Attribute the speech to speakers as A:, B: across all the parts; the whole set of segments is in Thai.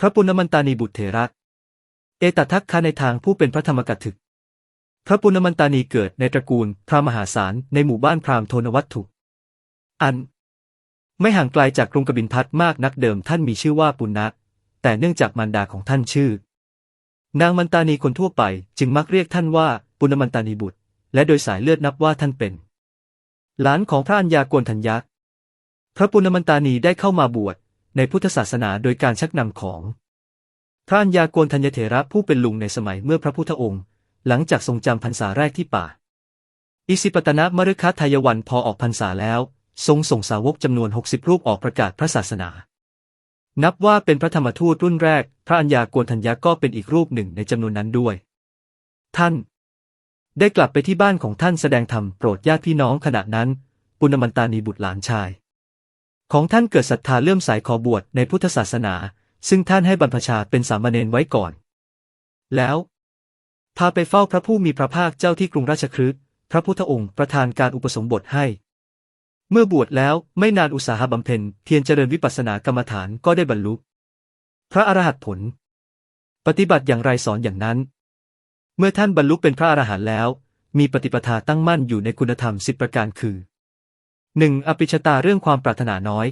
A: พระปุณณมันตานีบุตรเถระ เอตทัคคะในทางผู้เป็นพระธรรมกัถึก พระปุณณมันตานีเกิดในตระกูลพระมหาศาลในหมู่บ้านพราหมณ์โทนวัตถุ อัน ไม่ห่างไกลจากกรุงกบินพัทมากนักเดิมท่านมีชื่อว่าปุณณะแต่เนื่องจากมารดาของท่านชื่อ นางมันตานีคนทั่วไปจึงมักเรียกท่านว่าปุณณมันตานีบุตร และโดยสายเลือดนับว่าท่านเป็น หลานของพระอัญญากณทัญญะพระปุณณมันตานีได้เข้ามาบวช ในพุทธศาสนาโดยการชักนำของ พระอัญญาโกณทัญเถระผู้เป็นลุงในสมัยเมื่อพระพุทธองค์ หลังจากทรงจำพรรษาแรกที่ป่า อิสิปตนะมฤคทายวันพอออกพรรษาแล้ว ทรงส่งสาวกจำนวน 60 รูปออกประกาศพระศาสนา นับว่าเป็นพระธรรมทูตรุ่นแรก พระอัญญาโกณทัญญาก็เป็นอีกรูปหนึ่งในจำนวนนั้นด้วย ท่าน ได้กลับไปที่บ้านของท่านแสดงธรรมโปรดญาติพี่น้องขณะนั้น ปุณณมันตานีบุตรหลานชาย ของท่านเกิดศรัทธาเลื่อมใสขอบวชในพุทธศาสนา ซึ่งท่านให้บรรพชาเป็นสามเณรไว้ก่อน แล้ว พาไปเฝ้าพระผู้มีพระภาคเจ้าที่กรุงราชคฤห์พระพุทธองค์ประทานการอุปสมบทให้ เมื่อบวชแล้วไม่นานอุตสาหบำเพ็ญเพียรเจริญวิปัสสนากรรมฐานก็ได้บรรลุ พระอรหัตผล ปฏิบัติอย่างไรสอนอย่างนั้น เมื่อท่านบรรลุเป็นพระอรหันต์แล้ว มีปฏิปทาตั้งมั่นอยู่ในคุณธรรมสิบประการคือ 1. อภิชตาเรื่องความปรารถนาน้อย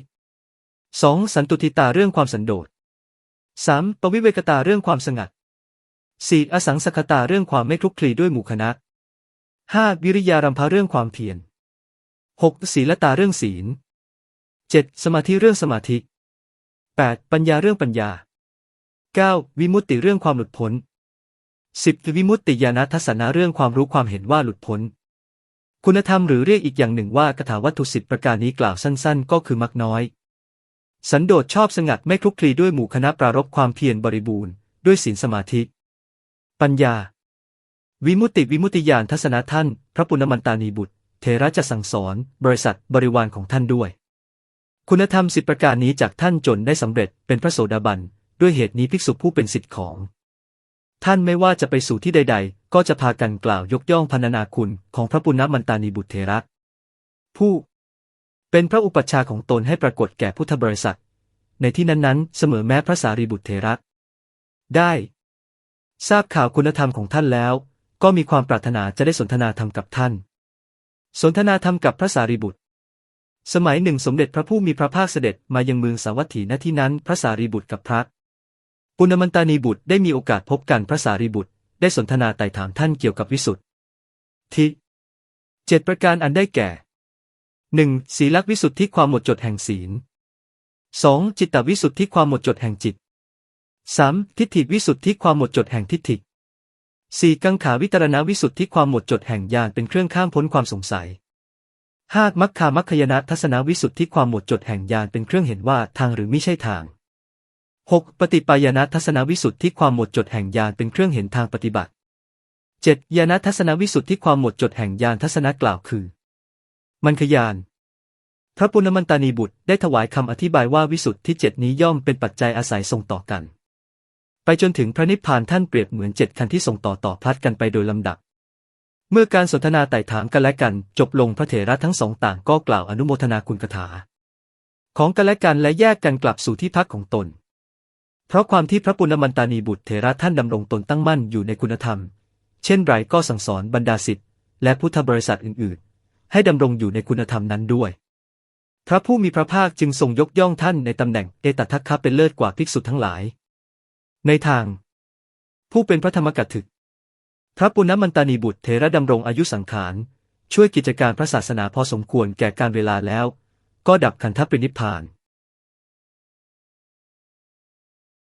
A: 2. สันตุทิตาเรื่องความสันโดษ 3. ปวิเวกตาเรื่องความสงัด 4. อสังสคตาเรื่องความไม่คลุกคลีด้วยหมู่คณะ 5. วิริยารัมภะเรื่องความเพียร 6. ศีลตาเรื่องศีล 7. สมาธิเรื่องสมาธิ 8. ปัญญาเรื่องปัญญา 9. วิมุตติเรื่องความหลุดพ้น 10. วิมุตติญาณทัศนะเรื่องความรู้ความเห็นว่าหลุดพ้น คุณธรรมหรือเรียกอีกอย่างหนึ่งว่ากถาวัตถุสิบประการนี้กล่าวสั้นๆ ก็คือมักน้อย สันโดษชอบสงัดไม่คลุกคลีด้วยหมู่คณะปรารบความเพียรบริบูรณ์ ด้วยศีลสมาธิ ปัญญา วิมุตติวิมุตติญาณทัศนะท่าน พระปุณณมันตานีบุตร เทระจะสั่งสอน บริษัทบริวารของท่านด้วย คุณธรรมสิบประการนี้จากท่านจนได้สำเร็จเป็นพระโสดาบัน ด้วยเหตุนี้ภิกษุผู้เป็นสิทธิของ ท่านไม่ว่าจะไปสู่ที่ใด ๆ ก็จะพากันกล่าวยกย่องพรรณนาคุณของพระปุณณมันตานีบุตรเทระ ผู้ เป็นพระอุปัชฌาย์ของตนให้ปรากฏแก่พุทธบริษัท ในที่นั้นๆ เสมอแม้พระสารีบุตรเทระ ได้ ทราบข่าวคุณธรรมของท่านแล้ว ก็มีความปรารถนาจะได้สนทนาธรรมกับท่าน สนทนาธรรมกับพระสารีบุตรสมัยหนึ่งสมเด็จพระผู้มีพระภาคเสด็จมายังเมืองสาวัตถีณที่นั้นพระสารีบุตรกับพระ ปุณณมันตานีบุตรได้มีโอกาสพบกันพระสารีบุตร ได้สนทนาไต่ถามท่านเกี่ยวกับวิสุทธิเจ็ดประการอันได้แก่หนึ่งศีลักวิสุทธิความหมดจดแห่งศีลสองจิตตวิสุทธิความหมดจดแห่งจิตสามทิฏฐิวิสุทธิความหมดจดแห่งทิฏฐิสี่กังขาวิตรณวิสุทธิความหมดจดแห่งญาณเป็นเครื่องข้ามพ้นความสงสัยห้ามัคคามัคคยนะทัศนวิสุทธิความหมดจดแห่งญาณเป็นเครื่องเห็นว่าทางหรือไม่ใช่ทาง หกปฏิปายานะทัศนวิสุทธิความหมดจดแห่งญาณเป็นเครื่องเห็นทางปฏิบัติเจ็ดญาณทัศนวิสุทธิความหมดจดแห่งญาณทัศนะกล่าวคือ มันขยาน พระปุณณมันตานีบุตรได้ถวายคำอธิบายว่าวิสุทธิเจ็ดนี้ย่อมเป็นปัจจัยอาศัยส่งต่อกัน ไปจนถึงพระนิพพานท่านเปรียบเหมือนเจ็ดคันที่ส่งต่อต่อพลัดกันไปโดยลำดับ เมื่อการสนทนาไต่ถามกันและกัน จบลงพระเถระทั้งสองต่างก็กล่าวอนุโมทนาคุณคาถา ของกันและกันและแยกกันกลับสู่ที่พักของตน เพราะความที่พระปุณณมันตานีบุตรเถระท่านดำรงตนตั้งมั่นอยู่ในคุณธรรม เช่นไรก็สั่งสอนบรรดาสิทธิ์และพุทธบริษัทอื่นๆ ให้ดำรงอยู่ในคุณธรรมนั้นด้วย พระผู้มีพระภาคจึงทรงยกย่องท่านในตำแหน่งเอตทัคคะเป็นเลิศกว่าภิกษุทั้งหลาย ในทาง ผู้เป็นพระธรรมกัตถึก พระปุณณมันตานีบุตรเถระดำรงอายุสังขาร ช่วยกิจการพระศาสนาพอสมควรแก่การเวลาแล้ว ก็ดับขันธปรินิพพาน